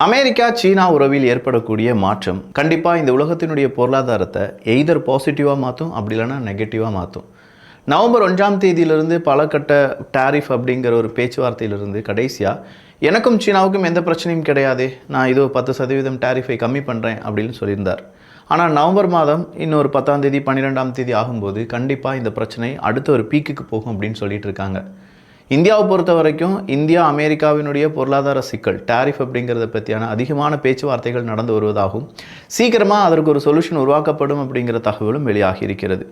America சீனா உறவில் ஏற்படக்கூடிய மாற்றம் கண்டிப்பாக இந்த உலகத்தினுடைய பொருளாதாரத்தை எய்தர் பாசிட்டிவாக மாற்றும் அப்படி இல்லைன்னா நெகட்டிவாக மாற்றும் நவம்பர் ஒன்றாம் தேதியிலிருந்து பல கட்ட டாரிஃப் அப்படிங்கிற ஒரு பேச்சுவார்த்தையிலிருந்து கடைசியாக எனக்கும் சீனாவுக்கும் எந்த பிரச்சனையும் கிடையாது நான் இதோ பத்து சதவீதம் டாரிஃபை கம்மி பண்ணுறேன் அப்படின்னு சொல்லியிருந்தார். ஆனால் நவம்பர் மாதம் இன்னொரு பத்தாம் தேதி பன்னிரெண்டாம் தேதி ஆகும்போது கண்டிப்பாக இந்த பிரச்சனை அடுத்த ஒரு பீக்குக்கு போகும் அப்படின்னு சொல்லிட்டு இருக்காங்க. இந்தியாவை பொறுத்த வரைக்கும் இந்தியா அமெரிக்காவினுடைய பொருளாதார சிக்கல் டேரிஃப் அப்படிங்கிறத பற்றியான அதிகமான பேச்சுவார்த்தைகள் நடந்து வருவதாகவும் சீக்கிரமாக அதற்கு ஒரு சொல்யூஷன் உருவாக்கப்படும் அப்படிங்கிற தகவலும் வெளியாகி இருக்கிறது.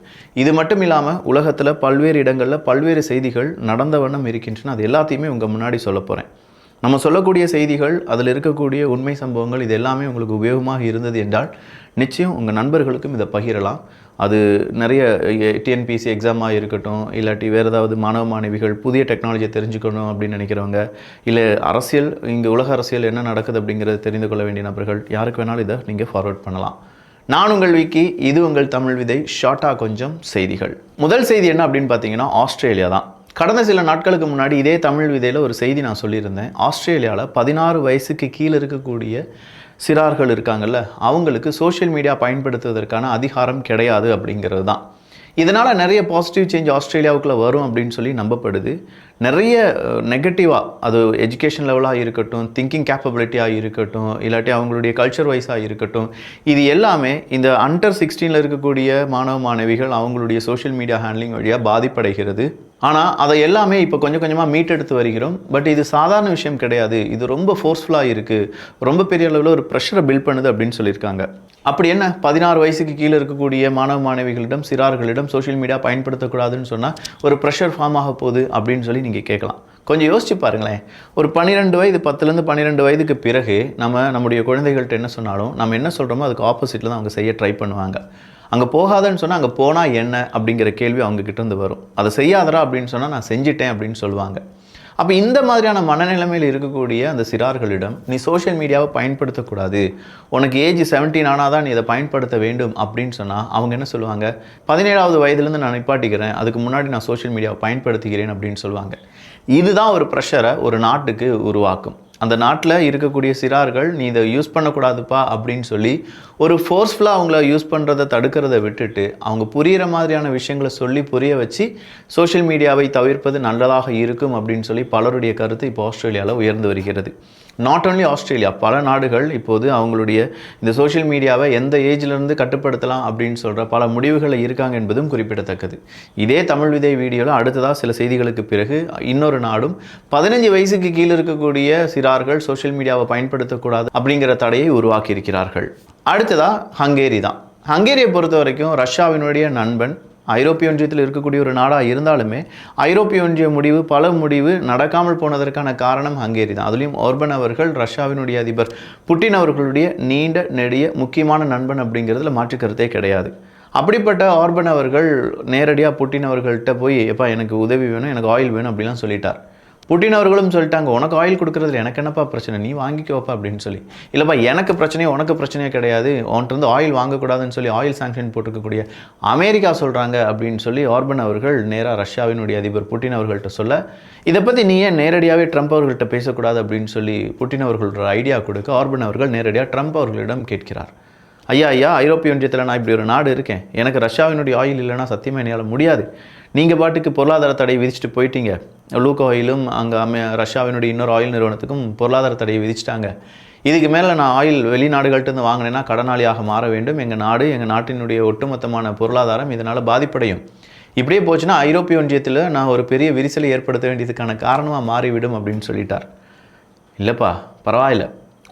இது மட்டும் இல்லாமல் உலகத்தில் பல்வேறு இடங்களில் பல்வேறு செய்திகள் நடந்த வண்ணம் இருக்கின்றன. அது எல்லாத்தையுமே உங்கள் முன்னாடி சொல்ல போகிறேன் நம்ம சொல்லக்கூடிய செய்திகள் அதில் இருக்கக்கூடிய உண்மை சம்பவங்கள் இது எல்லாமே உங்களுக்கு உபயோகமாக இருந்தது என்றால் நிச்சயம் உங்கள் நண்பர்களுக்கும் இதை பகிரலாம். அது நிறைய டிஎன்பிசி எக்ஸாமாக இருக்கட்டும் இல்லாட்டி வேறு ஏதாவது மாணவ மாணவிகள் புதிய டெக்னாலஜியை தெரிஞ்சுக்கணும் அப்படின்னு நினைக்கிறவங்க இல்லை அரசியல் இங்கே உலக அரசியல் என்ன நடக்குது அப்படிங்கிறத தெரிந்து கொள்ள வேண்டிய நபர்கள் யாருக்கு வேணாலும் இதை நீங்கள் ஃபார்வர்ட் பண்ணலாம். நான் உங்கள் விக்கி இது உங்கள் தமிழ் விதை ஷார்ட்டாக கொஞ்சம் செய்திகள். முதல் செய்தி என்ன அப்படின்னு பார்த்தீங்கன்னா ஆஸ்திரேலியா தான். கடந்த சில நாட்களுக்கு முன்னாடி இதே தமிழ் விதையில் ஒரு செய்தி நான் சொல்லியிருந்தேன். ஆஸ்திரேலியாவில் பதினாறு வயசுக்கு கீழே இருக்கக்கூடிய சிறார்கள் இருக்காங்கல்ல அவங்களுக்கு சோஷியல் மீடியா பயன்படுத்துவதற்கான அதிகாரம் கிடையாது அப்படிங்கிறது தான் இதனால் நிறைய பாசிட்டிவ் சேஞ்ச் ஆஸ்திரேலியாவுக்குள்ளே வரும் அப்படின்னு சொல்லி நம்பப்படுது. நிறைய நெகட்டிவாக அது எஜுகேஷன் லெவலாக இருக்கட்டும் திங்கிங் கேப்பபிலிட்டியாக இருக்கட்டும் இல்லாட்டி அவங்களுடைய கல்ச்சர் வைஸாக இருக்கட்டும் இது எல்லாமே இந்த அண்டர் சிக்ஸ்டீனில் இருக்கக்கூடிய மாணவ மாணவிகள் அவங்களுடைய சோஷியல் மீடியா ஹேண்ட்லிங் வழியாக பாதிப்படைகிறது. ஆனால் அதை எல்லாமே இப்போ கொஞ்சம் கொஞ்சமாக மீட்டெடுத்து வருகிறோம். பட் இது சாதாரண விஷயம் கிடையாது. இது ரொம்ப ஃபோர்ஸ்ஃபுல்லாக இருக்குது ரொம்ப பெரிய அளவில் ஒரு ப்ரெஷரை பில்ட் பண்ணுது அப்படின்னு சொல்லியிருக்காங்க. அப்படி என்ன? பதினாறு வயசுக்கு கீழே இருக்கக்கூடிய மாணவ மாணவிகளிடம் சிறார்களிடம் சோஷியல் மீடியா பயன்படுத்தக்கூடாதுன்னு சொன்னால் ஒரு ப்ரெஷர் ஃபார்ம் ஆக போகுது அப்படின்னு சொல்லி நீங்கள் கேட்கலாம். கொஞ்சம் யோசிச்சு பாருங்களேன். ஒரு பன்னிரெண்டு வயது பத்துலேருந்து பன்னிரெண்டு வயதுக்கு பிறகு நம்ம நம்முடைய குழந்தைகள்கிட்ட என்ன சொன்னாலும் நம்ம என்ன சொல்கிறோமோ அதுக்கு ஆப்போசிட்டில் தான் அவங்க செய்ய ட்ரை பண்ணுவாங்க. அங்கே போகாதன்னு சொன்னால் அங்கே போனால் என்ன அப்படிங்கிற கேள்வி அவங்கக்கிட்ட இருந்து வரும். அதை செய்யாதரா அப்படின்னு சொன்னால் நான் செஞ்சிட்டேன் அப்படின்னு சொல்லுவாங்க. அப்போ இந்த மாதிரியான மனநிலைமையில் இருக்கக்கூடிய அந்த சிறார்களிடம் நீ சோஷியல் மீடியாவை பயன்படுத்தக்கூடாது. உனக்கு ஏஜ் செவன்டீன் ஆனால் தான் நீ இதை பயன்படுத்த வேண்டும். அப்படின்னு சொன்னால் அவங்க என்ன சொல்லுவாங்க? பதினேழாவது வயதுலேருந்து நான் நிப்பாட்டிக்கிறேன். அதுக்கு முன்னாடி நான் சோஷியல் மீடியாவை பயன்படுத்திக்கிறேன் அப்படின்னு சொல்லுவாங்க. இதுதான் ஒரு ப்ரெஷரை ஒரு நாட்டுக்கு உருவாக்கும். அந்த நாட்டில் இருக்கக்கூடிய சிறார்கள் நீ இதை யூஸ் பண்ணக்கூடாதுப்பா அப்படின்னு சொல்லி ஒரு ஃபோர்ஸ்ஃபுல்லாக அவங்கள யூஸ் பண்ணுறதை தடுக்கிறத விட்டுட்டு அவங்க புரிகிற மாதிரியான விஷயங்களை சொல்லி புரிய வச்சு சோஷியல் மீடியாவை தவிர்ப்பது நல்லதாக இருக்கும் அப்படின்னு சொல்லி பலருடைய கருத்து இப்போ ஆஸ்திரேலியாவில் உயர்ந்து வருகிறது. நாட் ஓன்லி ஆஸ்திரேலியா பல நாடுகள் இப்போது அவங்களுடைய இந்த சோஷியல் மீடியாவை எந்த ஏஜ்லேருந்து கட்டுப்படுத்தலாம் அப்படின்னு சொல்கிற பல முடிவுகளை இருக்காங்க என்பதும் குறிப்பிடத்தக்கது. இதே தமிழ் விதை வீடியோவில் அடுத்ததாக சில செய்திகளுக்கு பிறகு இன்னொரு நாடும் பதினஞ்சு வயசுக்கு கீழே இருக்கக்கூடிய சிறார்கள் சோஷியல் மீடியாவை பயன்படுத்தக்கூடாது அப்படிங்கிற தடையை உருவாக்கி இருக்கிறார்கள் அடுத்ததாக ஹங்கேரி தான். ஹங்கேரியை பொறுத்த வரைக்கும் ரஷ்யாவினுடைய நண்பன் ஐரோப்பிய ஒன்றியத்தில் இருக்கக்கூடிய ஒரு நாடாக இருந்தாலுமே ஐரோப்பிய ஒன்றிய முடிவு பல முடிவு நடக்காமல் போனதற்கான காரணம் ஹங்கேரி தான். அதுலேயும் ஓர்பன் அவர்கள் ரஷ்யாவினுடைய அதிபர் புட்டின் அவர்களுடைய நீண்ட நெடிய முக்கியமான நண்பன் அப்படிங்கிறதுல மாற்று கருத்தே கிடையாது. அப்படிப்பட்ட ஆர்பன் அவர்கள் நேரடியாக புட்டின் அவர்கள்ட்ட போய் எப்பா எனக்கு உதவி வேணும் எனக்கு ஆயில் வேணும் அப்படிலாம் சொல்லிட்டார். புட்டின் அவர்களும் சொல்லிட்டாங்க உனக்கு ஆயில் கொடுக்குறதுல எனக்கு என்னப்பா பிரச்சனை? நீ வாங்கிக்கோப்பா அப்படின்னு சொல்லி. இல்லைப்பா எனக்கு பிரச்சனையே உனக்கு பிரச்சனையே கிடையாது. உன்கிட்ட ஆயில் வாங்கக்கூடாதுன்னு சொல்லி ஆயில் சாங்ஷன் போட்டிருக்கக்கூடிய அமெரிக்கா சொல்கிறாங்க அப்படின்னு சொல்லி ஆர்பன் அவர்கள் நேராக ரஷ்யாவினுடைய அதிபர் புட்டின் அவர்கள்ட்ட சொல்ல இதை பற்றி நீ ஏன் நேரடியாகவே ட்ரம்ப் அவர்கள்ட்ட பேசக்கூடாது? அப்படின்னு சொல்லி புட்டின் அவர்களோட ஐடியா கொடுக்க ஆர்பன் அவர்கள் நேரடியாக ட்ரம்ப் அவர்களிடம் கேட்கிறார். ஐயா ஐயா ஐரோப்பிய ஒன்றியத்தில் நான் இப்படி ஒரு நாடு இருக்கேன். எனக்கு ரஷ்யாவினுடைய ஆயில் இல்லைன்னா சத்தியமாக என்னால் முடியாது. நீங்கள் பாட்டுக்கு பொருளாதார தடை விதிச்சுட்டு போயிட்டீங்க. லூக் ஆயிலும் அங்கே அமெ ரஷ்யாவினுடைய இன்னொரு ஆயில் நிறுவனத்துக்கும் பொருளாதார தடையை விதிச்சிட்டாங்க. இதுக்கு மேலே நான் ஆயில் வெளிநாடுகள்கிட்ட வாங்கினேன்னா கடனாளியாக மாற வேண்டும். எங்கள் நாடு எங்கள் நாட்டினுடைய ஒட்டுமொத்தமான பொருளாதாரம் இதனால் பாதிப்படையும். இப்படியே போச்சுன்னா ஐரோப்பிய ஒன்றியத்தில் நான் ஒரு பெரிய விரிசலை ஏற்படுத்த வேண்டியதுக்கான காரணமாக மாறிவிடும் அப்படின்னு சொல்லிட்டார். இல்லைப்பா பரவாயில்ல.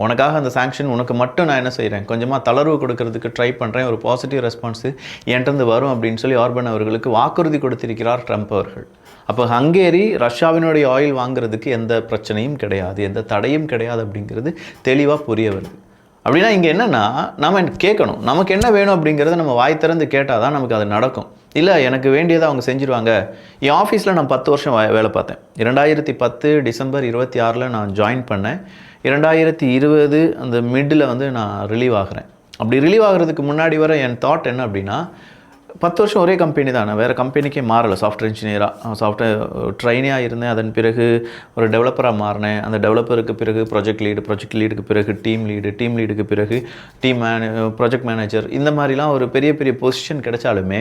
உனக்காக அந்த சாங்ஷன் உனக்கு மட்டும் நான் என்ன செய்கிறேன் கொஞ்சமாக தளர்வு கொடுக்கறதுக்கு ட்ரை பண்ணுறேன் ஒரு பாசிட்டிவ் ரெஸ்பான்ஸு என்கிட்ட வரும் அப்படின்னு சொல்லி ஆர்பன் அவர்களுக்கு வாக்குறுதி கொடுத்திருக்கிறார் ட்ரம்ப் அவர்கள். அப்போ ஹங்கேரி ரஷ்யாவினுடைய ஆயில் வாங்குறதுக்கு எந்த பிரச்சனையும் கிடையாது. எந்த தடையும் கிடையாது அப்படிங்கிறது தெளிவாக புரிய வருது. அப்படின்னா இங்கே என்னென்னா நம்ம கேட்கணும். நமக்கு என்ன வேணும் அப்படிங்கிறத நம்ம வாய் திறந்து கேட்டால் தான் நமக்கு அது நடக்கும். இல்லை எனக்கு வேண்டியதை அவங்க செஞ்சுருவாங்க. என் ஆஃபீஸில் நான் பத்து வருஷம் வேலை பார்த்தேன். இரண்டாயிரத்தி பத்து டிசம்பர் இருபத்தி ஆறில் நான் ஜாயின் பண்ணேன். இரண்டாயிரத்தி இருபது அந்த மிட்டில் வந்து நான் ரிலீவ் ஆகிறேன். அப்படி ரிலீவ் ஆகிறதுக்கு முன்னாடி வர என் தாட் என்ன அப்படின்னா பத்து வருஷம் ஒரே கம்பெனி தான். நான் வேறு கம்பெனிக்கே மாறலை. சாஃப்ட்வேர் இன்ஜினியராக சாஃப்ட்வேர் ட்ரைனியாக இருந்தேன். அதன் பிறகு ஒரு டெவலப்பராக மாறினேன். அந்த டெவலப்பருக்கு பிறகு ப்ராஜெக்ட் லீடு ப்ராஜெக்ட் லீடுக்கு பிறகு டீம் லீடு டீம் லீடுக்கு பிறகு டீம் மேனே ப்ராஜெக்ட் மேனேஜர் இந்த மாதிரிலாம் ஒரு பெரிய பெரிய பொசிஷன் கிடைச்சாலுமே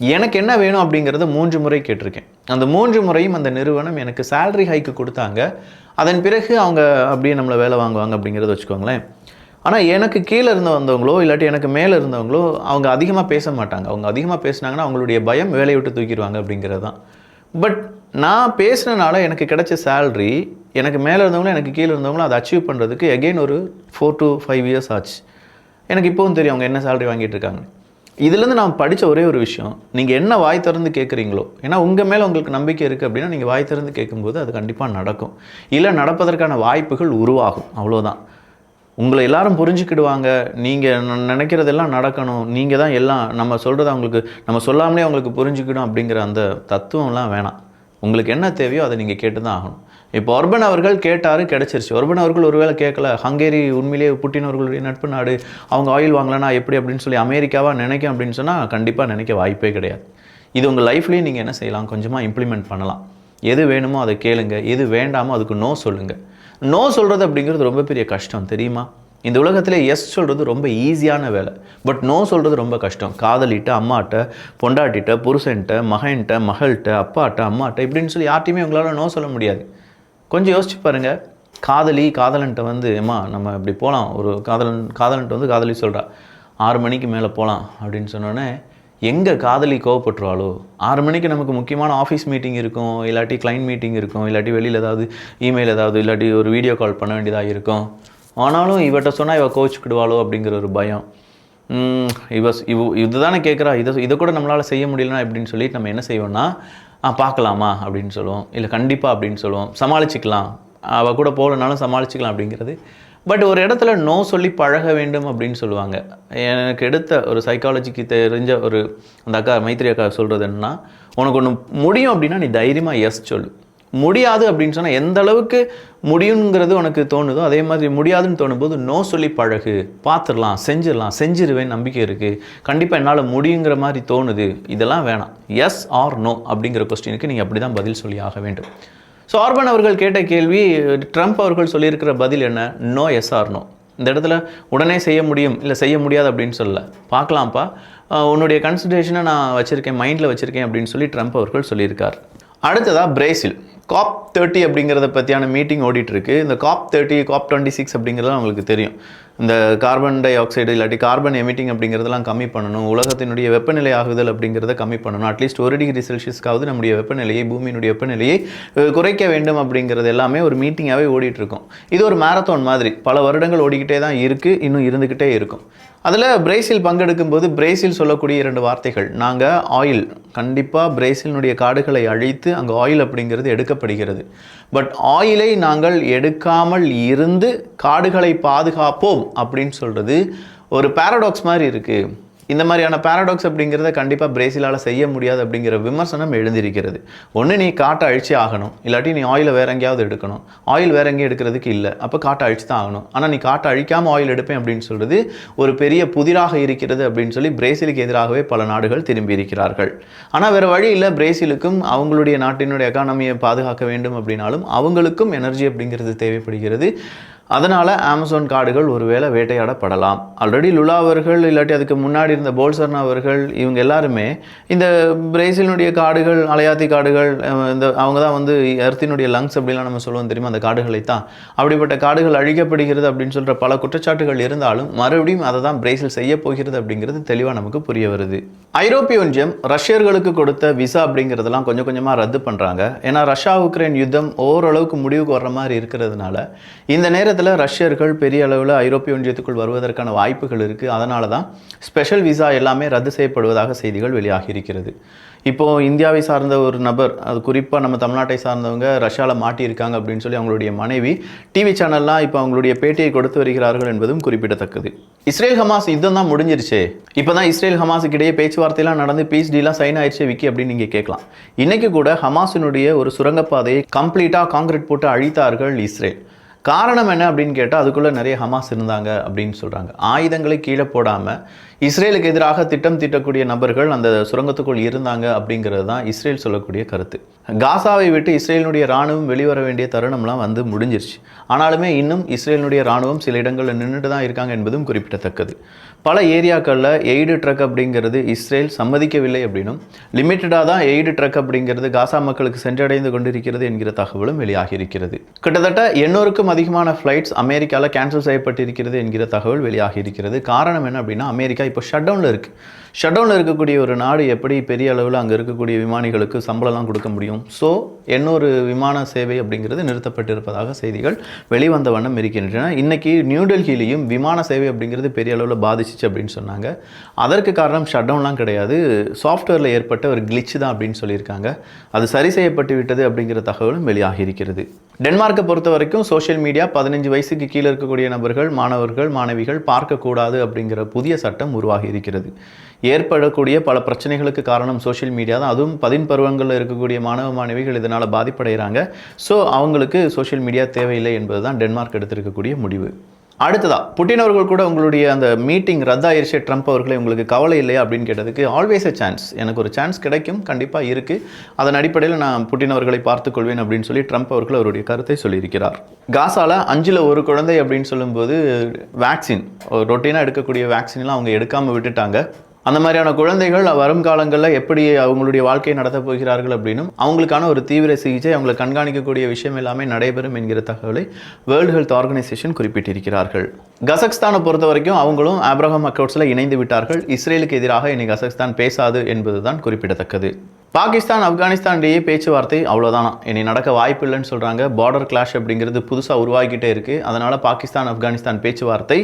எனக்கு என்ன வேணும் அப்படிங்கிறத மூன்று முறை கேட்டிருக்கேன். அந்த மூன்று முறையும் அந்த நிறுவனம் எனக்கு சேல்ரி ஹைக்கு கொடுத்தாங்க. அதன் பிறகு அவங்க அப்படியே நம்மளை வேலை வாங்குவாங்க அப்படிங்கிறத வச்சுக்கோங்களேன். ஆனால் எனக்கு கீழே இருந்து வந்தவங்களோ இல்லாட்டி எனக்கு மேலே இருந்தவங்களோ அவங்க அதிகமாக பேச மாட்டாங்க. அவங்க அதிகமாக பேசுனாங்கன்னா அவங்களுடைய பயம் வேலையை விட்டு தூக்கிடுவாங்க அப்படிங்கிறது தான். பட் நான் பேசுனனால எனக்கு கிடைச்ச சேல்ரி எனக்கு மேலே இருந்தவங்களும் எனக்கு கீழே இருந்தவங்களும் அதை அச்சீவ் பண்ணுறதுக்கு எகெயின் ஒரு ஃபோர் டு ஃபைவ் இயர்ஸ் ஆச்சு. எனக்கு இப்போவும் தெரியும் அவங்க என்ன சேல்ரி வாங்கிட்டு இருக்காங்க இதுலேருந்து நான் படித்த ஒரே ஒரு விஷயம் நீங்கள் என்ன வாய் திறந்து கேட்குறீங்களோ ஏன்னா உங்கள் மேலே உங்களுக்கு நம்பிக்கை இருக்குது அப்படின்னா நீங்கள் வாய் திறந்து கேட்கும்போது அது கண்டிப்பாக நடக்கும். இல்லை நடப்பதற்கான வாய்ப்புகள் உருவாகும் அவ்வளோதான் உங்களை எல்லாரும் புரிஞ்சுக்கிடுவாங்க நீங்கள் நினைக்கிறதெல்லாம் நடக்கணும் நீங்கள் தான் எல்லாம் நம்ம சொல்கிறது அவங்களுக்கு நம்ம சொல்லாமலே அவங்களுக்கு புரிஞ்சுக்கணும் அப்படிங்கிற அந்த தத்துவம்லாம் வேணாம். உங்களுக்கு என்ன தேவையோ அதை நீங்கள் கேட்டு தான் ஆகணும். இப்போ ஒர்பன் அவர்கள் கேட்டார் கிடச்சிருச்சு. ஒர்பன் அவர்கள் ஒருவேளை கேட்கல. ஹங்கேரி உண்மையிலேயே புட்டின் அவர்களுடைய நட்பு நாடு அவங்க ஆயில் வாங்கலனா எப்படி அப்படின்னு சொல்லி அமெரிக்காவாக நினைக்கும் அப்படின்னு சொன்னால் கண்டிப்பாக நினைக்க வாய்ப்பே கிடையாது. இது உங்கள் லைஃப்லேயும் நீங்கள் என்ன செய்யலாம்? கொஞ்சமாக இம்ப்ளிமெண்ட் பண்ணலாம். எது வேணுமோ அதை கேளுங்க. எது வேண்டாமோ அதுக்கு நோ சொல்லுங்கள் நோ சொல்கிறது அப்படிங்கிறது ரொம்ப பெரிய கஷ்டம் தெரியுமா? இந்த உலகத்தில் எஸ் சொல்கிறது ரொம்ப ஈஸியான வேலை. பட் நோ சொல்கிறது ரொம்ப கஷ்டம். காதலிட்ட அம்மாட்ட பொண்டாட்டிட்ட புருஷன்ட்ட மகன்கிட்ட மகள்கிட்ட அப்பாட்ட அம்மாட்ட இப்படின்னு சொல்லி யார்ட்டையுமே உங்களால் நோ சொல்ல முடியாது. கொஞ்சம் யோசிச்சு பாருங்க. காதலி காதலன்ட்ட வந்து அம்மா நம்ம இப்படி போகலாம் ஒரு காதலன் காதலன்ட்ட வந்து காதலி சொல்கிறா ஆறு மணிக்கு மேலே போகலாம் அப்படின்னு சொன்னோடனே எங்கே காதலி கோவப்பட்டுருவாளோ? ஆறு மணிக்கு நமக்கு முக்கியமான ஆஃபீஸ் மீட்டிங் இருக்கும். இல்லாட்டி கிளைண்ட் மீட்டிங் இருக்கும். இல்லாட்டி வெளியில் ஏதாவது இமெயில் ஏதாவது இல்லாட்டி ஒரு வீடியோ கால் பண்ண வேண்டியதாக இருக்கும். ஆனாலும் இவட்ட சொன்னால் இவ கோவிச்சுக்கிடுவாளோ? அப்படிங்கிற ஒரு பயம். இவ இவ இதுதானே கேட்குறா இதை இதை கூட நம்மளால் செய்ய முடியலனா அப்படின்னு சொல்லிட்டு நம்ம என்ன செய்வோம்னா ஆ பார்க்கலாமா அப்படின்னு சொல்லுவோம். இல்லை கண்டிப்பாக அப்படின்னு சொல்லுவோம். சமாளிச்சிக்கலாம். அவள் கூட போகலனாலும் சமாளிச்சிக்கலாம் அப்படிங்கிறது. பட் ஒரு இடத்துல நோ சொல்லி பழக வேண்டும் அப்படின்னு சொல்லுவாங்க. எனக்கு எடுத்த ஒரு சைக்காலஜிக்கு தெரிஞ்ச ஒரு அந்த அக்கா மைத்திரி அக்கா சொல்கிறது என்னன்னா உனக்கு ஒன்று முடியும் அப்படின்னா நீ தைரியமாக எஸ் சொல்லு. முடியாது அப்படின்னு சொன்னால் எந்த அளவுக்கு முடியுங்கிறது உனக்கு தோணுதோ அதே மாதிரி முடியாதுன்னு தோணும்போது நோ சொல்லி பழகு. பார்த்துடலாம் செஞ்சிடலாம் செஞ்சிருவேன் நம்பிக்கை இருக்குது கண்டிப்பாக என்னால் முடியுங்கிற மாதிரி தோணுது. இதெல்லாம் வேணாம். எஸ் ஆர் நோ அப்படிங்கிற கொஸ்டினுக்கு நீங்கள் அப்படி தான் பதில் சொல்லி ஆக வேண்டும். ஸோ ஆர்பன் அவர்கள் கேட்ட கேள்வி ட்ரம்ப் அவர்கள் சொல்லியிருக்கிற பதில் என்ன? நோ எஸ் ஆர் நோ இந்த இடத்துல உடனே செய்ய முடியும் இல்லை செய்ய முடியாது அப்படின்னு சொல்லல. பார்க்கலாம்ப்பா. உன்னுடைய கன்சிடரேஷனை நான் வச்சுருக்கேன் மைண்டில் வச்சுருக்கேன் அப்படின்னு சொல்லி ட்ரம்ப் அவர்கள் சொல்லியிருக்கார். அடுத்ததாக பிரேசில். காப் தேர்ட்டி அப்படிங்கிறத பற்றியான மீட்டிங் ஓடிட்டுருக்கு. இந்த COP thirty COP twenty six அப்படிங்கிறது உங்களுக்கு தெரியும். இந்த கார்பன் டை ஆக்சைடு இல்லாட்டி கார்பன் எமிட்டிங் அப்படிங்கிறதெல்லாம் கம்மி பண்ணணும். உலகத்தினுடைய வெப்பநிலை ஆகுதல் அப்படிங்கிறத கம்மி பண்ணணும். அட்லீஸ்ட் ஒரு டிகிரி செல்சியஸ்க்காவது நம்முடைய வெப்பநிலையை பூமியினுடைய வெப்பநிலையை குறைக்க வேண்டும் அப்படிங்கிறது எல்லாமே ஒரு மீட்டிங்காகவே ஓடிட்டுருக்கும். இது ஒரு மேரத்தான் மாதிரி. பல வருடங்கள் ஓடிக்கிட்டே தான் இருக்குது இன்னும் இருந்துக்கிட்டே இருக்கும். அதில் பிரேசில் பங்கெடுக்கும் போது பிரேசில் சொல்லக்கூடிய இரண்டு வார்த்தைகள். நாங்கள் ஆயில் கண்டிப்பாக பிரேசிலினுடைய காடுகளை அழித்து அங்கே ஆயில் அப்படிங்கிறது எடுக்கப்படுகிறது பட் ஆயிலை நாங்கள் எடுக்காமல் இருந்து காடுகளை பாதுகாப்போம் அப்படின்னு சொல்கிறது ஒரு பாரடாக்ஸ் மாதிரி இருக்குது இந்த மாதிரியான பாரடாக்ஸ் அப்படிங்கிறத கண்டிப்பாக பிரேசிலால் செய்ய முடியாது அப்படிங்கிற விமர்சனம் எழுந்திருக்கிறது. ஒன்று நீ காட்டை அழிச்சு ஆகணும். இல்லாட்டி நீ ஆயிலை வேற எங்கேயாவது எடுக்கணும். ஆயில் வேற எங்கேயும் எடுக்கிறதுக்கு இல்லை. அப்போ காட்டை அழிச்சு தான் ஆகணும். ஆனால் நீ காட்டை அழிக்காமல் ஆயில் எடுப்பேன் அப்படின்னு சொல்கிறது ஒரு பெரிய புதிராக இருக்கிறது அப்படின்னு சொல்லி பிரேசிலுக்கு எதிராகவே பல நாடுகள் திரும்பி இருக்கிறார்கள். ஆனால் வேறு வழி இல்லை. பிரேசிலுக்கும் அவங்களுடைய நாட்டினுடைய எக்கானமியை பாதுகாக்க வேண்டும் அப்படின்னாலும் அவங்களுக்கும் எனர்ஜி அப்படிங்கிறது தேவைப்படுகிறது. அதனால் அமேசான் காடுகள் ஒருவேளை வேட்டையாடப்படலாம். ஆல்ரெடி லுலா அவர்கள் இல்லாட்டி அதுக்கு முன்னாடி இருந்த போல்சர்னா அவர்கள் இவங்க எல்லாருமே இந்த பிரேசிலினுடைய காடுகள் அலையாத்தி காடுகள் இந்த அவங்க தான் வந்து எர்த்தினுடைய லங்ஸ் அப்படிலாம் நம்ம சொல்லுவோம் தெரியுமா? அந்த காடுகளை தான் அப்படிப்பட்ட காடுகள் அழிக்கப்படுகிறது அப்படின்னு சொல்கிற பல குற்றச்சாட்டுகள் இருந்தாலும் மறுபடியும் அதை தான் பிரேசில் செய்ய போகிறது அப்படிங்கிறது தெளிவாக நமக்கு புரிய வருது. ஐரோப்பிய ஒன்றியம் ரஷ்யர்களுக்கு கொடுத்த விசா அப்படிங்கிறதெல்லாம் கொஞ்சம் கொஞ்சமாக ரத்து பண்ணுறாங்க ஏன்னா ரஷ்யா உக்ரைன் யுத்தம் ஓரளவுக்கு முடிவுக்கு வர்ற மாதிரி இருக்கிறதுனால இந்த நேரத்தில் ரஷ்யர்கள் பெரிய அளவில் ஐரோப்பிய ஒன்றியத்துக்குள் வருவதற்கான வாய்ப்புகள் இருக்குது அதனால தான் ஸ்பெஷல் விசா எல்லாமே ரத்து செய்யப்படுவதாக செய்திகள் வெளியாகி இருக்கிறது இப்போது இந்தியாவை சார்ந்த ஒரு நபர் அது குறிப்பாக நம்ம தமிழ்நாட்டை சார்ந்தவங்க ரஷ்யாவில் மாட்டியிருக்காங்க அப்படின்னு சொல்லி அவங்களுடைய மனைவி டிவி சேனல்லாம் இப்போ அவங்களுடைய பேட்டியை கொடுத்து வருகிறார்கள் என்பதும் குறிப்பிடத்தக்கது. இஸ்ரேல் ஹமாஸ் யுத்தம் தான் முடிஞ்சிருச்சே. இப்போ தான் இஸ்ரேல் ஹமாஸுக்கு இடையே பேச்சுவார்த்தையெல்லாம் நடந்து பீஸ் டீலாம் சைன் ஆயிடுச்சு விக்கி அப்படின்னு நீங்கள் கேட்கலாம். இன்னைக்கு கூட ஹமாஸினுடைய ஒரு சுரங்கப்பாதையை கம்ப்ளீட்டாக காங்கிரீட் போட்டு அழித்தார்கள் இஸ்ரேல். காரணம் என்ன அப்படின்னு கேட்டால் அதுக்குள்ளே நிறைய ஹமாஸ் இருந்தாங்க அப்படின்னு சொல்கிறாங்க ஆயுதங்களை கீழே போடாமல் இஸ்ரேலுக்கு எதிராக திட்டம் தீட்டக்கூடிய நபர்கள் அந்த சுரங்கத்துக்குள் இருந்தாங்க அப்படிங்கிறது தான் இஸ்ரேல் சொல்லக்கூடிய கருத்து. காசாவை விட்டு இஸ்ரேலினுடைய ராணுவம் வெளிவர வேண்டிய தருணம்லாம் வந்து முடிஞ்சிருச்சு. ஆனாலுமே இன்னும் இஸ்ரேலினுடைய ராணுவம் சில இடங்களில் நின்றுட்டு தான் இருக்காங்க என்பதும் குறிப்பிடத்தக்கது. பல ஏரியாக்களில் எய்டு ட்ரக் அப்படிங்கிறது இஸ்ரேல் சம்மதிக்கவில்லை அப்படின்னும் லிமிட்டடாக தான் எய்டு ட்ரக் அப்படிங்கிறது காசா மக்களுக்கு சென்றடைந்து கொண்டிருக்கிறது என்கிற தகவலும் வெளியாகி இருக்கிறது கிட்டத்தட்ட எண்ணூறுக்கும் அதிகமான ஃப்ளைட்ஸ் அமெரிக்காவில் கேன்சல் செய்யப்பட்டிருக்கிறது என்கிற தகவல் வெளியாகி இருக்கிறது காரணம் என்ன அப்படின்னா அமெரிக்கா இப்போ ஷட் டவுனில் இருக்குது ஷட் டவுனில் இருக்கக்கூடிய ஒரு நாடு எப்படி பெரிய அளவில் அங்கே இருக்கக்கூடிய விமானிகளுக்கு சம்பளம்லாம் கொடுக்க முடியும்? ஸோ இன்னொரு விமான சேவை அப்படிங்கிறது நிறுத்தப்பட்டிருப்பதாக செய்திகள் வெளிவந்த வண்ணம் இருக்கின்றன. இன்றைக்கி நியூடெல்லியிலையும் விமான சேவை அப்படிங்கிறது பெரிய அளவில் பாதிச்சிச்சு அப்படின்னு சொன்னாங்க. அதற்கு காரணம் ஷட்டவுன்லாம் கிடையாது. சாஃப்ட்வேரில் ஏற்பட்ட ஒரு கிளிச் தான் அப்படின்னு சொல்லியிருக்காங்க. அது சரி செய்யப்பட்டு விட்டது அப்படிங்கிற தகவலும் வெளியாகி இருக்கிறது டென்மார்க்கை பொறுத்த வரைக்கும் சோஷியல் மீடியா பதினஞ்சு வயசுக்கு கீழே இருக்கக்கூடிய நபர்கள் மாணவர்கள் மாணவிகள் பார்க்கக்கூடாது அப்படிங்கிற புதிய சட்டம் உருவாகி இருக்கிறது ஏற்படக்கூடிய பல பிரச்சனைகளுக்கு காரணம் சோஷியல் மீடியா தான். அதுவும் பதின் பருவங்களில் இருக்கக்கூடிய மாணவ மாணவிகள் இதனால் பாதிப்படைகிறாங்க. ஸோ அவங்களுக்கு சோஷியல் மீடியா தேவையில்லை என்பது தான் டென்மார்க் எடுத்திருக்கக்கூடிய முடிவு. அடுத்ததா புட்டின் அவர்கள் கூட உங்களுடைய அந்த மீட்டிங் ரத்தாயிருச்சு. ட்ரம்ப் அவர்களை உங்களுக்கு கவலை இல்லையா? அப்படின்னு கேட்டதுக்கு ஆல்வேஸ் எ சான்ஸ். எனக்கு ஒரு சான்ஸ் கிடைக்கும். கண்டிப்பாக இருக்குது அதன் அடிப்படையில் நான் புட்டின் அவர்களை பார்த்துக்கொள்வேன் அப்படின்னு சொல்லி ட்ரம்ப் அவர்கள் அவருடைய கருத்தை சொல்லியிருக்கிறார். காசால அஞ்சில் ஒரு குழந்தை அப்படின்னு சொல்லும்போது வேக்சின் ரொட்டீனாக எடுக்கக்கூடிய வேக்சின்லாம் அவங்க எடுக்காமல் விட்டுட்டாங்க. அந்த மாதிரியான குழந்தைகள் வரும் காலங்களில் எப்படி அவங்களுடைய வாழ்க்கையை நடத்தப் போகிறார்கள் அப்படின்னும் அவங்களுக்கான ஒரு தீவிர சிகிச்சை அவங்களை கண்காணிக்கக்கூடிய விஷயம் எல்லாமே நடைபெறும் என்கிற தகவலை வேர்ல்டு ஹெல்த் ஆர்கனைசேஷன் குறிப்பிட்டிருக்கிறார்கள். கசக்ஸ்தானை பொறுத்த வரைக்கும் அவங்களும் ஆப்ரஹாம் அக்கௌட்ஸில் இணைந்து விட்டார்கள். இஸ்ரேலுக்கு எதிராக இனி கசக்ஸ்தான் பேசாது என்பதுதான் குறிப்பிடத்தக்கது. பாகிஸ்தான் ஆப்கானிஸ்தானிடையே பேச்சுவார்த்தை அவ்வளோதானா இனி நடக்க வாய்ப்பு இல்லைன்னு சொல்கிறாங்க பார்டர் கிளாஷ் அப்படிங்கிறது புதுசாக உருவாகிக்கிட்டே இருக்குது அதனால் பாகிஸ்தான் ஆப்கானிஸ்தான் பேச்சுவார்த்தை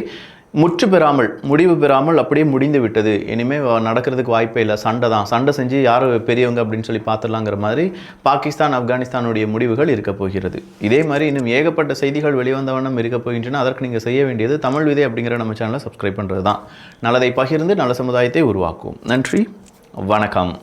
முற்று பெறாமல் முடிவு பெறாமல் அப்படியே முடிந்து விட்டது. இனிமேல் நடக்கிறதுக்கு வாய்ப்பே இல்லை. சண்டை தான். சண்டை செஞ்சு யார் பெரியவங்க அப்படின்னு சொல்லி பார்த்துடலாங்கிற மாதிரி பாகிஸ்தான் ஆப்கானிஸ்தானுடைய முடிவுகள் இருக்க போகிறது. இதே மாதிரி இன்னும் ஏகப்பட்ட செய்திகள் வெளிவந்த வண்ணம் இருக்க போகின்றன. அதற்கு நீங்கள் செய்ய வேண்டியது தமிழ் விதை அப்படிங்கிற நம்ம சேனலை சப்ஸ்கிரைப் பண்ணுறது தான் நல்லதை பகிர்ந்து நல்ல சமுதாயத்தை உருவாக்கும் நன்றி. வணக்கம்.